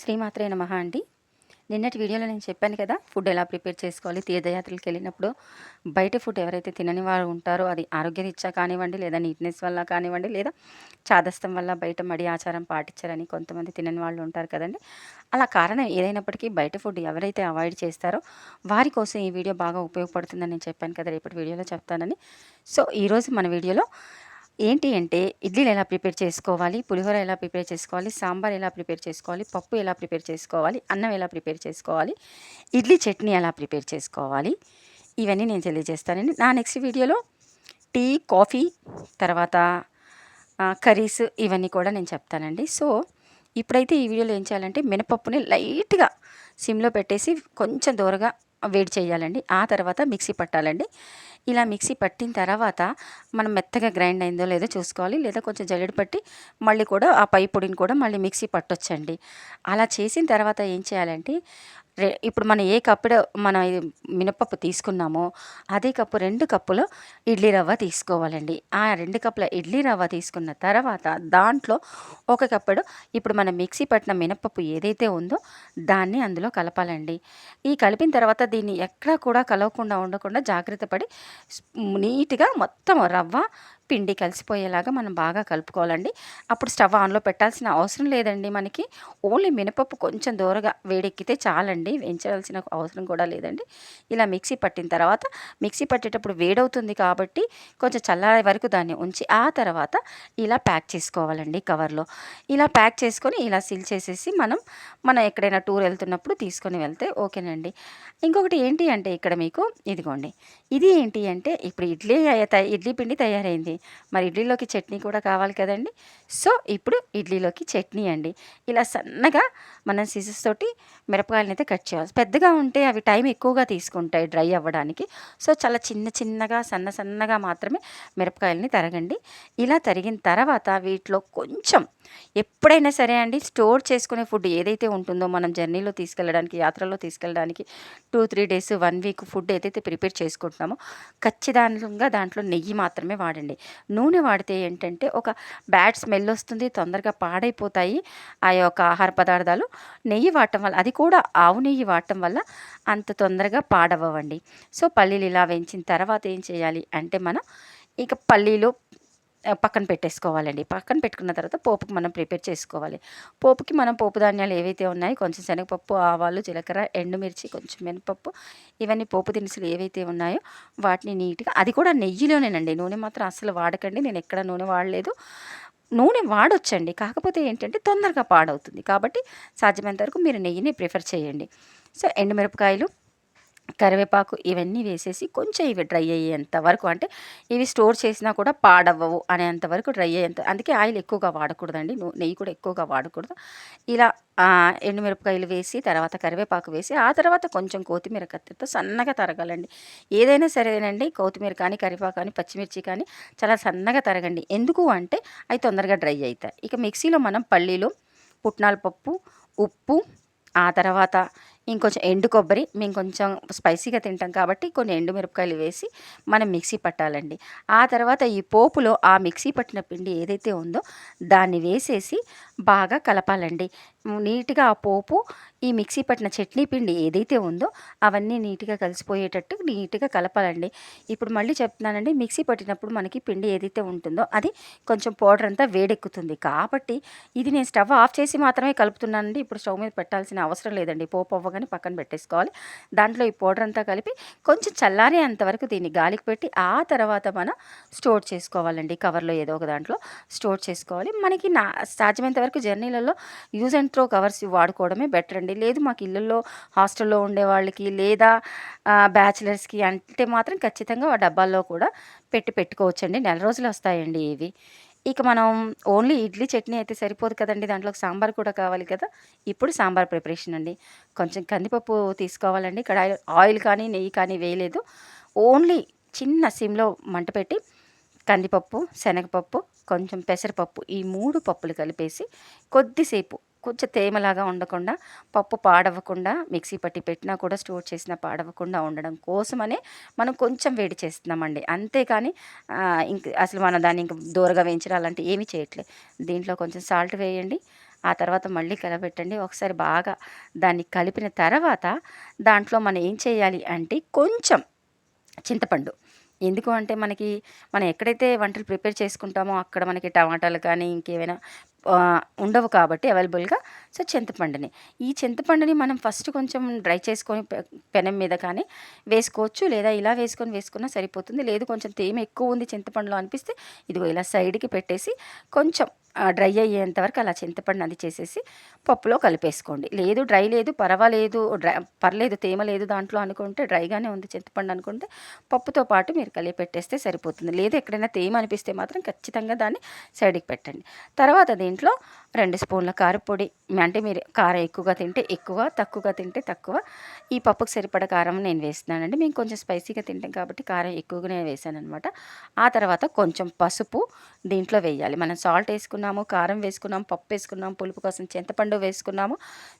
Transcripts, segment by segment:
శ్రీమాత్రే నమః అండి. నిన్నటి వీడియోలో నేను చెప్పాను కదా ఫుడ్ ఎలా ప్రిపేర్ చేసుకోవాలి తీర్థయాత్రలకు వెళ్ళినప్పుడు బయట ఫుడ్ ఎవరైతే తినని వారు ఉంటారో అది ఆరోగ్యరీత్యా కానివ్వండి లేదా నీట్నెస్ వల్ల కానివ్వండి లేదా చాదస్తం వల్ల బయట మడి ఆచారం పాటించారని కొంతమంది తినని వాళ్ళు ఉంటారు కదండి. అలా కారణం ఏదైనప్పటికీ బయట ఫుడ్ ఎవరైతే అవాయిడ్ చేస్తారో వారి కోసం ఈ వీడియో బాగా ఉపయోగపడుతుందని నేను చెప్పాను కదా రేపటి వీడియోలో చెప్తానని. సో ఈరోజు మన వీడియోలో ఏంటి అంటే ఇడ్లీలు ఎలా ప్రిపేర్ చేసుకోవాలి పులిహోర ఎలా ప్రిపేర్ చేసుకోవాలి సాంబార్ ఎలా ప్రిపేర్ చేసుకోవాలి పప్పు ఎలా ప్రిపేర్ చేసుకోవాలి అన్నం ఎలా ప్రిపేర్ చేసుకోవాలి ఇడ్లీ చట్నీ ఎలా ప్రిపేర్ చేసుకోవాలి ఇవన్నీ నేను తెలియజేస్తానండి. నా నెక్స్ట్ వీడియోలో టీ కాఫీ తర్వాత కర్రీస్ ఇవన్నీ కూడా నేను చెప్తానండి. సో ఇప్పుడైతే ఈ వీడియోలో ఏం చేయాలంటే మినపప్పుని లైట్గా సిమ్లో పెట్టేసి కొంచెం దూరగా వేడి చేయాలండి. ఆ తర్వాత మిక్సీ పట్టాలండి. ఇలా మిక్సీ పట్టిన తర్వాత మనం మెత్తగా గ్రైండ్ అయిందో లేదో చూసుకోవాలి. లేదా కొంచెం జల్లెడ పట్టి మళ్ళీ కూడా ఆ పై పొడిని కూడా మళ్ళీ మిక్సీ పట్టొచ్చండి. అలా చేసిన తర్వాత ఏం చేయాలంటే రే ఇప్పుడు మనం ఏ కప్పుడో మనం మినపప్పు తీసుకున్నామో అదే కప్పు రెండు కప్పులు ఇడ్లీ రవ్వ తీసుకోవాలండి. ఆ రెండు కప్పుల ఇడ్లీ రవ్వ తీసుకున్న తర్వాత దాంట్లో ఒక కప్పుడు ఇప్పుడు మనం మిక్సీ పట్టిన మినపప్పు ఏదైతే ఉందో దాన్ని అందులో కలపాలండి. ఈ కలిపిన తర్వాత దీన్ని ఎక్కడా కూడా కలవకుండా ఉండకుండా జాగ్రత్త పడి నీట్గా మొత్తం రవ్వ పిండి కలిసిపోయేలాగా మనం బాగా కలుపుకోవాలండి. అప్పుడు స్టవ్ ఆన్లో పెట్టాల్సిన అవసరం లేదండి మనకి. ఓన్లీ మినపప్పు కొంచెం దూరగా వేడెక్కితే చాలండి. వేయించాల్సిన అవసరం కూడా లేదండి. ఇలా మిక్సీ పట్టిన తర్వాత మిక్సీ పట్టేటప్పుడు వేడవుతుంది కాబట్టి కొంచెం చల్లారే వరకు దాన్ని ఉంచి ఆ తర్వాత ఇలా ప్యాక్ చేసుకోవాలండి కవర్లో. ఇలా ప్యాక్ చేసుకొని ఇలా సీల్ చేసేసి మనం మనం ఎక్కడైనా టూర్ వెళ్తున్నప్పుడు తీసుకొని వెళ్తే ఓకేనండి. ఇంకొకటి ఏంటి అంటే ఇక్కడ మీకు ఇదిగోండి. ఇది ఏంటి అంటే ఇప్పుడు ఇడ్లీ ఇడ్లీ పిండి తయారైంది. మరి ఇడ్లీలోకి చట్నీ కూడా కావాలి కదండి. సో ఇప్పుడు ఇడ్లీలోకి చట్నీ అండి. ఇలా సన్నగా మనం సీజెస్ తోటి మిరపకాయలని అయితే కట్ చేయాలి. పెద్దగా ఉంటే అవి టైం ఎక్కువగా తీసుకుంటాయి డ్రై అవ్వడానికి. సో చాలా చిన్న చిన్నగా సన్న సన్నగా మాత్రమే మిరపకాయలని తరగండి. ఇలా తరిగిన తర్వాత వీటిలో కొంచెం ఎప్పుడైనా సరే అండి స్టోర్ చేసుకునే ఫుడ్ ఏదైతే ఉంటుందో మనం జర్నీలో తీసుకెళ్ళడానికి యాత్రలో తీసుకెళ్ళడానికి two three days one week food ఏదైతే ప్రిపేర్ చేసుకుంటున్నామో ఖచ్చితంగా దాంట్లో నెయ్యి మాత్రమే వాడండి. నూనె వాడితే ఏంటంటే ఒక బ్యాడ్ స్మెల్ వస్తుంది తొందరగా పాడైపోతాయి ఆ యొక్క ఆహార పదార్థాలు. నెయ్యి వాడటం వల్ల అది కూడా ఆవు నెయ్యి వాడటం వల్ల అంత తొందరగా పాడవ్వండి సో పల్లీలు ఇలా వేయించిన తర్వాత ఏం చేయాలి అంటే మనం ఇక పల్లీలు పక్కన పెట్టేసుకోవాలండి. పక్కన పెట్టుకున్న తర్వాత పోపుకి మనం ప్రిపేర్ చేసుకోవాలి. పోపుకి మనం పోపు ధాన్యాలు ఏవైతే ఉన్నాయో కొంచెం శనగపప్పు ఆవాలు జీలకర్ర ఎండుమిర్చి కొంచెం మినపప్పు ఇవన్నీ పోపు దినుసులు ఏవైతే ఉన్నాయో వాటిని నీట్గా అది కూడా నెయ్యిలోనేనండి. నూనె మాత్రం అసలు వాడకండి. నేను ఎక్కడ నూనె వాడలేదు. నూనె వాడొచ్చండి. కాకపోతే ఏంటంటే తొందరగా పాడవుతుంది. కాబట్టి సాధ్యమైనంత వరకు మీరు నెయ్యిని ప్రిఫర్ చేయండి. సో ఎండుమిరపకాయలు కరివేపాకు ఇవన్నీ వేసేసి కొంచెం ఇవి డ్రై అయ్యేంత వరకు అంటే ఇవి స్టోర్ చేసినా కూడా పాడవ్వవు అనేంత వరకు డ్రై అయ్యేంత అందుకే ఆయిల్ ఎక్కువగా వాడకూడదండి. నెయ్యి కూడా ఎక్కువగా వాడకూడదు. ఇలా ఎండుమిరపకాయలు వేసి తర్వాత కరివేపాకు వేసి ఆ తర్వాత కొంచెం కొత్తిమీర కత్తితో సన్నగా తరగాలండి. ఏదైనా సరేనండి కొత్తిమీర కానీ కరివేపాకు కానీ పచ్చిమిర్చి కానీ చాలా సన్నగా తరగండి. ఎందుకు అంటే అవి తొందరగా డ్రై అవుతాయి ఇక మిక్సీలో మనం పల్లీలు పుట్నాల పప్పు ఉప్పు ఆ తర్వాత ఇంకొంచెం ఎండు కొబ్బరి మేము కొంచెం స్పైసీగా తింటాం కాబట్టి కొన్ని ఎండు మిరపకాయలు వేసి మనం మిక్సీ పట్టాలండి. ఆ తర్వాత ఈ పోపులో ఆ మిక్సీ పట్టిన పిండి ఏదైతే ఉందో దాన్ని వేసేసి బాగా కలపాలండి. నీట్గా ఆ పోపు ఈ మిక్సీ పట్టిన చట్నీ పిండి ఏదైతే ఉందో అవన్నీ నీట్గా కలిసిపోయేటట్టు నీట్గా కలపాలండి. ఇప్పుడు మళ్ళీ చెప్తున్నానండి మిక్సీ పట్టినప్పుడు మనకి పిండి ఏదైతే ఉంటుందో అది కొంచెం పౌడర్ అంతా వేడెక్కుతుంది. కాబట్టి ఇది నేను స్టవ్ ఆఫ్ చేసి మాత్రమే కలుపుతున్నానండి. ఇప్పుడు స్టవ్ మీద పెట్టాల్సిన అవసరం లేదండి. పోపు అవ్వగానే పక్కన పెట్టేసుకోవాలి. దాంట్లో ఈ పౌడర్ అంతా కలిపి కొంచెం చల్లారే అంతవరకు దీన్ని గాలికి పెట్టి ఆ తర్వాత మనం స్టోర్ చేసుకోవాలండి. కవర్లో ఏదో ఒక దాంట్లో స్టోర్ చేసుకోవాలి. మనకి నా సాధ్యమైనంత వరకు జర్నీలలో యూజ్ అండ్ త్రో కవర్స్ వాడుకోవడమే బెటర్ అండి. లేదు మాకు ఇళ్ళల్లో హాస్టల్లో ఉండే వాళ్ళకి లేదా బ్యాచిలర్స్కి అంటే మాత్రం ఖచ్చితంగా ఆ డబ్బాల్లో కూడా పెట్టి పెట్టుకోవచ్చండి. నెల రోజులు వస్తాయండి ఇవి. ఇక మనం ఓన్లీ ఇడ్లీ చట్నీ అయితే సరిపోదు కదండి. దాంట్లో సాంబార్ కూడా కావాలి కదా. ఇప్పుడు సాంబార్ ప్రిపరేషన్ అండి. కొంచెం కందిపప్పు తీసుకోవాలండి. ఇక్కడ ఆయిల్ కానీ నెయ్యి కానీ వేయలేదు. ఓన్లీ చిన్న సిమ్లో మంట పెట్టి కందిపప్పు శనగపప్పు కొంచెం పెసరపప్పు ఈ మూడు పప్పులు కలిపేసి కొద్దిసేపు కొంచెం తేమలాగా ఉండకుండా పప్పు పాడవకుండా మిక్సీ పట్టి పెట్టినా కూడా స్టోర్ చేసినా పాడవకుండా ఉండడం కోసమనే మనం కొంచెం వేడి చేస్తున్నామండి. అంతేకాని ఇంక అసలు మనం దాన్ని ఇంక దూరగా వేయించడం అలాంటివి ఏమీ చేయట్లేదు దీంట్లో కొంచెం సాల్ట్ వేయండి ఆ తర్వాత మళ్ళీ కలబెట్టండి. ఒకసారి బాగా దాన్ని కలిపిన తర్వాత దాంట్లో మనం ఏం చేయాలి అంటే కొంచెం చింతపండు ఎందుకు అంటే మనకి మనం ఎక్కడైతే వంటలు ప్రిపేర్ చేసుకుంటామో అక్కడ మనకి టమాటాలు కానీ ఇంకేమైనా ఉండవు కాబట్టి అవైలబుల్గా సో చింతపండుని. ఈ చింతపండుని మనం ఫస్ట్ కొంచెం డ్రై చేసుకొని పె- పెనం మీద కానీ వేసుకోవచ్చు లేదా ఇలా వేసుకొని వేసుకున్నా సరిపోతుంది. లేదు కొంచెం తేమ ఎక్కువ ఉంది చింతపండులో అనిపిస్తే ఇదిగో ఇలా సైడ్కి పెట్టేసి కొంచెం డ్రై అయ్యేంత వరకు అలా చింతపండు అది చేసేసి పప్పులో కలిపేసుకోండి. లేదు డ్రై లేదు పర్వాలేదు డ్రై పర్లేదు తేమ లేదు దాంట్లో అనుకుంటే డ్రైగానే ఉంది చింతపండు అనుకుంటే పప్పుతో పాటు మీరు కలిపి పెట్టేస్తే సరిపోతుంది. లేదు ఎక్కడైనా తేమ అనిపిస్తే మాత్రం ఖచ్చితంగా దాన్ని సైడ్కి పెట్టండి. తర్వాత దీంట్లో రెండు స్పూన్ల కారపొడి అంటే మీరు కారం ఎక్కువగా తింటే ఎక్కువ తక్కువగా తింటే తక్కువ. ఈ పప్పుకు సరిపడ కారం నేను వేస్తున్నానండి. మేము కొంచెం స్పైసీగా తింటాం కాబట్టి కారం ఎక్కువగానే వేసాను అనమాట ఆ తర్వాత కొంచెం పసుపు దీంట్లో వేయాలి. మనం సాల్ట్ వేసుకున్నాము కారం వేసుకున్నాము పప్పు వేసుకున్నాము పులుపు కోసం చింతపండు వేసుకున్నాము.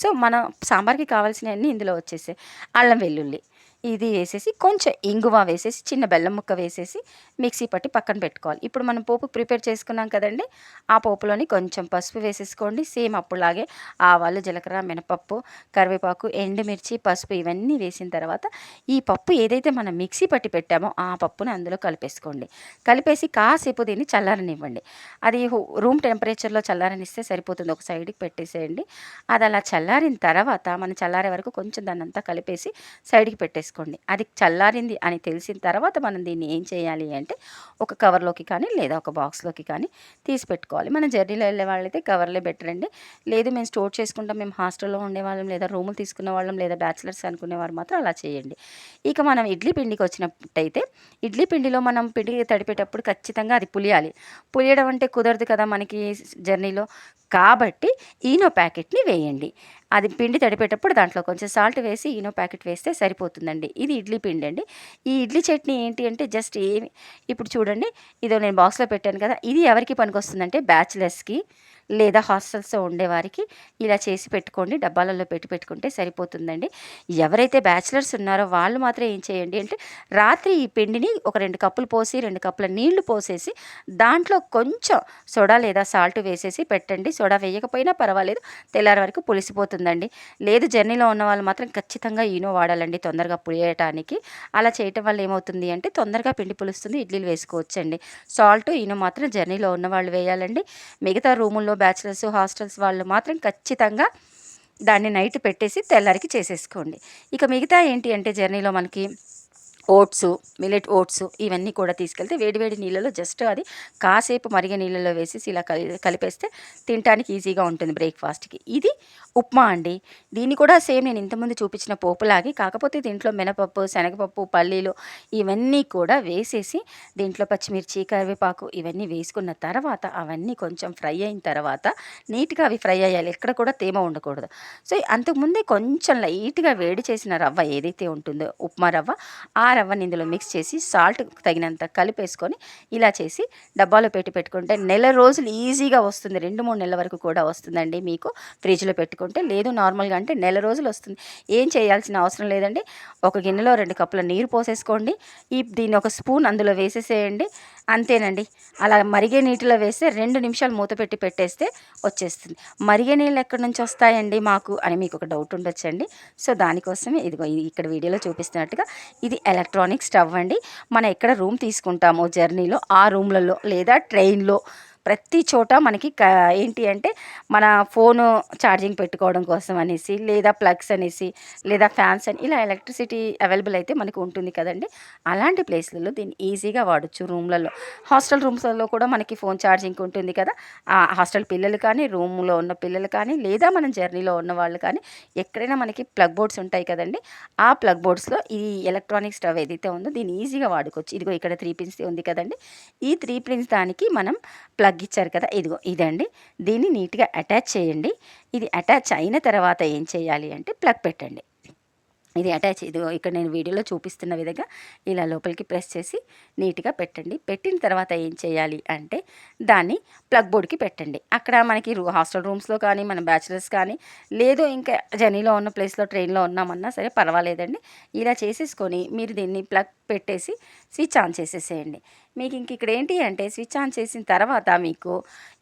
సో మన సాంబార్కి కావాల్సినవన్నీ ఇందులో వచ్చేసాయి. అల్లం వెల్లుల్లి. ఇది వేసేసి కొంచెం ఇంగువ వేసేసి చిన్న బెల్లం ముక్క వేసేసి మిక్సీ పట్టి పక్కన పెట్టుకోవాలి. ఇప్పుడు మనం పోపు ప్రిపేర్ చేసుకున్నాం కదండి ఆ పోపులోని కొంచెం పసుపు వేసేసుకోండి. సేమ్ అప్పుడులాగే ఆవాలు జీలకర్ర మినపప్పు కరివేపాకు ఎండుమిర్చి పసుపు ఇవన్నీ వేసిన తర్వాత ఈ పప్పు ఏదైతే మనం మిక్సీ పట్టి పెట్టామో ఆ పప్పుని అందులో కలిపేసుకోండి. కలిపేసి కాసేపు దీన్ని చల్లారనివ్వండి. అది రూమ్ టెంపరేచర్లో చల్లారనిస్తే సరిపోతుంది. ఒక సైడ్కి పెట్టేసేయండి. అది అలా చల్లారిన తర్వాత మనం చల్లారే వరకు కొంచెం దాన్ని అంతా కలిపేసి సైడ్కి పెట్టేసుకోండి. తీసుకోండి. అది చల్లారింది అని తెలిసిన తర్వాత మనం దీన్ని ఏం చేయాలి అంటే ఒక కవర్లోకి కానీ లేదా ఒక బాక్స్లోకి కానీ తీసి పెట్టుకోవాలి. మనం జర్నీలో వెళ్ళే వాళ్ళైతే కవర్లే బెటర్ అండి. లేదు మేము స్టోర్ చేసుకుంటాం మేము హాస్టల్లో ఉండేవాళ్ళం లేదా రూములు తీసుకునే వాళ్ళం లేదా బ్యాచిలర్స్ అనుకునేవారు మాత్రం అలా చేయండి. ఇక మనం ఇడ్లీ పిండికి వచ్చినట్టయితే ఇడ్లీ పిండిలో మనం పిండి తడిపేటప్పుడు ఖచ్చితంగా అది పులియాలి. పులియడం అంటే కుదరదు కదా మనకి జర్నీలో. కాబట్టి ఈనో ప్యాకెట్ని వేయండి. అది పిండి తడిపేటప్పుడు దాంట్లో కొంచెం సాల్ట్ వేసి ఈనో ప్యాకెట్ వేస్తే సరిపోతుందండి. ఇది ఇడ్లీ పిండి అండి. ఈ ఇడ్లీ చట్నీ ఏంటి అంటే జస్ట్ ఏమి ఇప్పుడు చూడండి ఇదో నేను బాక్స్లో పెట్టాను కదా ఇది ఎవరికి పనికొస్తుందంటే బ్యాచిలర్స్కి. లేదా హాస్టల్స్లో ఉండేవారికి ఇలా చేసి పెట్టుకోండి డబ్బాలలో పెట్టి పెట్టుకుంటే సరిపోతుందండి. ఎవరైతే బ్యాచిలర్స్ ఉన్నారో వాళ్ళు మాత్రం ఏం చేయండి అంటే రాత్రి ఈ పిండిని ఒక రెండు కప్పులు పోసి రెండు కప్పుల నీళ్ళు పోసేసి దాంట్లో కొంచెం సోడా లేదా సాల్ట్ వేసేసి పెట్టండి. సోడా వేయకపోయినా పర్వాలేదు తెల్లారి వరకు పులిసిపోతుందండి. లేదు జర్నీలో ఉన్న వాళ్ళు మాత్రం ఖచ్చితంగా ఈనో వాడాలండి తొందరగా పులియటానికి. అలా చేయటం వల్ల ఏమవుతుంది అంటే తొందరగా పిండి పులుస్తుంది ఇడ్లీలు వేసుకోవచ్చండి. సాల్ట్ ఈనో మాత్రం జర్నీలో ఉన్న వాళ్ళు వేయాలండి. మిగతా రూముల్లో బ్యాచిలర్స్ హాస్టల్స్ వాళ్ళు మాత్రం ఖచ్చితంగా దాన్ని నైట్ పెట్టేసి తెల్లారికి చేసేసుకోండి. ఇక మిగతా ఏంటి అంటే జర్నీలో మనకి ఓట్స్ మిలెట్ ఓట్స్ ఇవన్నీ కూడా తీసుకెళ్తే వేడివేడి నీళ్ళలో జస్ట్ అది కాసేపు మరిగే నీళ్ళలో వేసేసి ఇలా కలి కలిపేస్తే తినడానికి ఈజీగా ఉంటుంది బ్రేక్ఫాస్ట్కి. ఇది ఉప్మా అండి. దీన్ని కూడా సేమ్ నేను ఇంతకుముందు చూపించిన పోపులాగే కాకపోతే దీంట్లో మినపప్పు శనగపప్పు పల్లీలు ఇవన్నీ కూడా వేసేసి దీంట్లో పచ్చిమిర్చి కరివేపాకు ఇవన్నీ వేసుకున్న తర్వాత అవన్నీ కొంచెం ఫ్రై అయిన తర్వాత నీట్గా అవి ఫ్రై అయ్యాలి. ఎక్కడ కూడా తేమ ఉండకూడదు. సో అంతకుముందే కొంచెం లైట్గా వేడి చేసిన రవ్వ ఏదైతే ఉంటుందో ఉప్మా రవ్వ ఆ రవ్వని ఇందులో మిక్స్ చేసి సాల్ట్ తగినంత కలిపేసుకొని ఇలా చేసి డబ్బాలో పెట్టి పెట్టుకుంటే నెల రోజులు ఈజీగా వస్తుంది. రెండు మూడు నెలల వరకు కూడా వస్తుందండి మీకు ఫ్రిడ్జ్లో పెట్టుకుంటే. లేదు నార్మల్గా అంటే నెల రోజులు వస్తుంది. ఏం చేయాల్సిన అవసరం లేదండి. ఒక గిన్నెలో రెండు కప్పుల నీరు పోసేసుకోండి. ఈ దీన్ని ఒక స్పూన్ అందులో వేసేసేయండి. అంతేనండి. అలా మరిగే నీటిలో వేస్తే రెండు నిమిషాలు మూత పెట్టి పెట్టేస్తే వచ్చేస్తుంది. మరిగే నీళ్ళు ఎక్కడి నుంచి వస్తాయండి మాకు అని మీకు ఒక డౌట్ ఉండొచ్చండి. సో దానికోసమే ఇదిగో ఇది ఇక్కడ వీడియోలో చూపిస్తున్నట్టుగా ఇది ఎలక్ట్రానిక్ స్టవ్ అండి. మనం ఎక్కడ రూమ్ తీసుకుంటామో జర్నీలో ఆ రూమ్లలో లేదా ట్రైన్లో ప్రతి చోట మనకి క ఏంటి అంటే మన ఫోను ఛార్జింగ్ పెట్టుకోవడం కోసం అనేసి లేదా ప్లగ్స్ అనేసి లేదా ఫ్యాన్స్ అని ఇలా ఎలక్ట్రిసిటీ అవైలబుల్ అయితే మనకు ఉంటుంది కదండి. అలాంటి ప్లేస్లలో దీన్ని ఈజీగా వాడచ్చు రూమ్లలో. హాస్టల్ రూమ్స్లలో కూడా మనకి ఫోన్ ఛార్జింగ్ ఉంటుంది కదా. ఆ హాస్టల్ పిల్లలు కానీ రూమ్లో ఉన్న పిల్లలు కానీ లేదా మనం జర్నీలో ఉన్న వాళ్ళు కానీ ఎక్కడైనా మనకి ప్లగ్ బోర్డ్స్ ఉంటాయి కదండి. ఆ ప్లగ్ బోర్డ్స్లో ఈ ఎలక్ట్రానిక్ స్టవ్ ఏదైతే ఉందో దీన్ని ఈజీగా వాడుకోవచ్చు. ఇదిగో ఇక్కడ త్రీ పిన్స్ ఉంది కదండి. ఈ త్రీ పిన్స్ దానికి మనం ప్లగ్ తగ్గించారు కదా. ఇదిగో ఇదండి. దీన్ని నీట్గా అటాచ్ చేయండి. ఇది అటాచ్ అయిన తర్వాత ఏం చేయాలి అంటే ప్లగ్ పెట్టండి. ఇది అటాచ్ ఇదిగో ఇక్కడ నేను వీడియోలో చూపిస్తున్న విధంగా ఇలా లోపలికి ప్రెస్ చేసి నీట్గా పెట్టండి. పెట్టిన తర్వాత ఏం చేయాలి అంటే దాన్ని ప్లగ్ బోర్డ్కి పెట్టండి. అక్కడ మనకి హాస్టల్ రూమ్స్లో కానీ మన బ్యాచిలర్స్ కానీ లేదు ఇంకా జర్నీలో ఉన్న ప్లేస్లో ట్రైన్లో ఉన్నామన్నా సరే పర్వాలేదండి. ఇలా చేసేసుకొని మీరు దీన్ని ప్లగ్ పెట్టేసి స్విచ్ ఆన్ చేసేసేయండి. మీకు ఇంక ఇక్కడ ఏంటి అంటే స్విచ్ ఆన్ చేసిన తర్వాత మీకు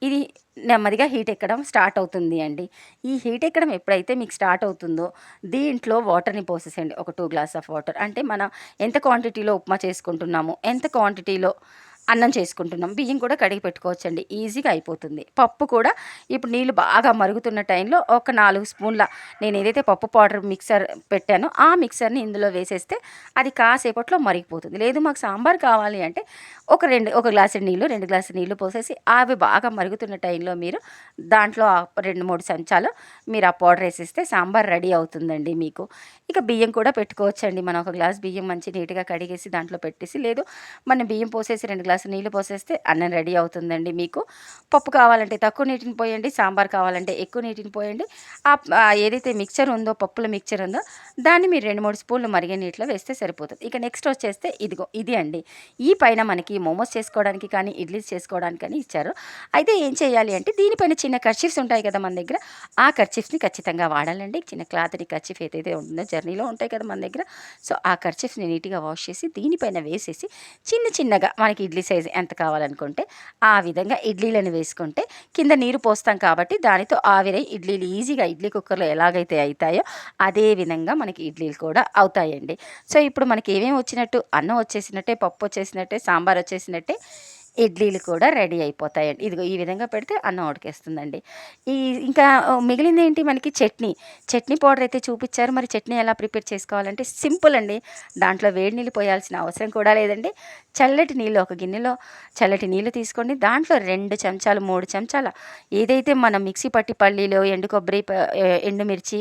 ఇది నెమ్మదిగా హీట్ ఎక్కడం స్టార్ట్ అవుతుంది అండి. ఈ హీట్ ఎక్కడం ఎప్పుడైతే మీకు స్టార్ట్ అవుతుందో దీంట్లో వాటర్ని పోసేసండి ఒక టూ గ్లాస్ ఆఫ్ వాటర్. అంటే మనం ఎంత క్వాంటిటీలో ఉప్మా చేసుకుంటున్నాము ఎంత క్వాంటిటీలో అన్నం చేసుకుంటున్నాం. బియ్యం కూడా కడిగి పెట్టుకోవచ్చండి. ఈజీగా అయిపోతుంది. పప్పు కూడా ఇప్పుడు నీళ్ళు బాగా మరుగుతున్న టైంలో ఒక నాలుగు స్పూన్ల నేను ఏదైతే పప్పు పౌడర్ మిక్సర్ పెట్టానో ఆ మిక్సర్ని ఇందులో వేసేస్తే అది కాసేపట్లో మరిగిపోతుంది. లేదు మాకు సాంబార్ కావాలి అంటే ఒక రెండు ఒక గ్లాసు నీళ్ళు రెండు గ్లాసు నీళ్ళు పోసేసి అవి బాగా మరుగుతున్న టైంలో మీరు దాంట్లో రెండు మూడు సంచాలు మీరు ఆ పౌడర్ వేసేస్తే సాంబార్ రెడీ అవుతుందండి మీకు. ఇక బియ్యం కూడా పెట్టుకోవచ్చండి. మనం ఒక గ్లాస్ బియ్యం మంచి నీట్గా కడిగేసి దాంట్లో పెట్టేసి లేదు మనం బియ్యం పోసేసి రెండు గ్లాసు నీళ్ళు పోసేస్తే అన్నం రెడీ అవుతుందండి మీకు. పప్పు కావాలంటే తక్కువ నీటిని పోయండి సాంబార్ కావాలంటే ఎక్కువ నీటిని పోయండి. ఆ ఏదైతే మిక్చర్ ఉందో పప్పుల మిక్చర్ ఉందో దాన్ని మీరు రెండు మూడు స్పూన్లు మరిగే నీటిలో వేస్తే సరిపోతుంది. ఇక నెక్స్ట్ వచ్చేస్తే ఇదిగో ఇది అండి. ఈ పైన మనకి మోమోస్ చేసుకోవడానికి కానీ ఇడ్లీస్ చేసుకోవడానికి కానీ ఇచ్చారు. అయితే ఏం చేయాలి అంటే దీనిపైన చిన్న కర్చీఫ్స్ ఉంటాయి కదా మన దగ్గర. ఆ కర్చీఫ్స్ని ఖచ్చితంగా వాడాలండి. చిన్న క్లాత్ని కర్చీఫ్ ఏదైతే ఉంటుందో జర్నీలో ఉంటాయి కదా మన దగ్గర. సో ఆ కర్చీఫ్ని నీట్గా వాష్ చేసి దీనిపైన వేసేసి చిన్న చిన్నగా మనకి ఇడ్లీస్ సైజ్ ఎంత కావాలనుకుంటే ఆ విధంగా ఇడ్లీలను వేసుకుంటే కింద నీరు పోస్తాం కాబట్టి దానితో ఆవిరై ఇడ్లీలు ఈజీగా ఇడ్లీ కుక్కర్లో ఎలాగైతే అవుతాయో అదే విధంగా మనకి ఇడ్లీలు కూడా అవుతాయండి. సో ఇప్పుడు మనకి ఏమేమి వచ్చినట్టు? అన్నం వచ్చేసినట్టే పప్పు వచ్చేసినట్టే సాంబార్ వచ్చేసినట్టే ఇడ్లీలు కూడా రెడీ అయిపోతాయండి. ఇదిగో ఈ విధంగా పెడితే అన్నం ఉడికేస్తుందండి. ఈ ఇంకా మిగిలింది ఏంటి మనకి చట్నీ. చట్నీ పౌడర్ అయితే చూపించారు. మరి చట్నీ ఎలా ప్రిపేర్ చేసుకోవాలంటే సింపుల్ అండి. దాంట్లో వేడి నీళ్ళు పోయాల్సిన అవసరం కూడా లేదండి. చల్లటి నీళ్ళు ఒక గిన్నెలో చల్లటి నీళ్ళు తీసుకోండి. దాంట్లో రెండు చెంచాలు మూడు చెంచాల ఏదైతే మనం మిక్సీ పట్టి పల్లీలు ఎండు కొబ్బరి ఎండుమిర్చి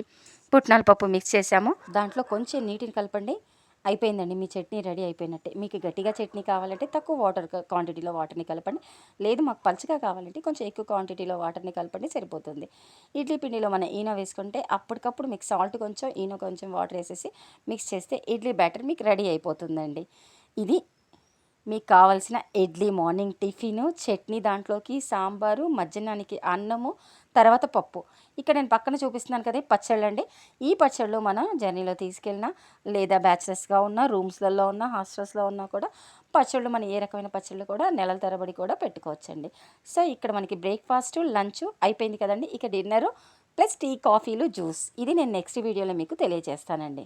పుట్నాల పప్పు మిక్స్ చేసామో దాంట్లో కొంచెం నీటిని కలపండి. అయిపోయిందండి. మీ చట్నీ రెడీ అయిపోయినట్టే. మీకు గట్టిగా చట్నీ కావాలంటే తక్కువ వాటర్ క్వాంటిటీలో వాటర్ని కలపండి. లేదు మాకు పలుచగా కావాలంటే కొంచెం ఎక్కువ క్వాంటిటీలో వాటర్ని కలపండి సరిపోతుంది. ఇడ్లీ పిండిలో మనం ఈనో వేసుకుంటే అప్పటికప్పుడు మీకు సాల్ట్ కొంచెం ఈనో కొంచెం వాటర్ వేసేసి మిక్స్ చేస్తే ఇడ్లీ బ్యాటర్ మీకు రెడీ అయిపోతుందండి. ఇది మీకు కావలసిన ఇడ్లీ మార్నింగ్ టిఫిను చట్నీ దాంట్లోకి సాంబారు మధ్యాహ్నానికి అన్నము తర్వాత పప్పు. ఇక్కడ నేను పక్కన చూపిస్తున్నాను కదా పచ్చళ్ళు అండి. ఈ పచ్చళ్ళు మనం జర్నీలో తీసుకెళ్ళిన లేదా బ్యాచిలర్స్గా ఉన్న రూమ్స్లలో ఉన్న హాస్టల్స్లో ఉన్నా కూడా పచ్చళ్ళు మన ఏ రకమైన పచ్చళ్ళు కూడా నెలల తరబడి కూడా పెట్టుకోవచ్చండి. సో ఇక్కడ మనకి బ్రేక్ఫాస్ట్ లంచ్ అయిపోయింది కదండి. ఇక డిన్నరు ప్లస్ టీ కాఫీలు జ్యూస్. ఇది నేను నెక్స్ట్ వీడియోలో మీకు తెలియజేస్తానండి.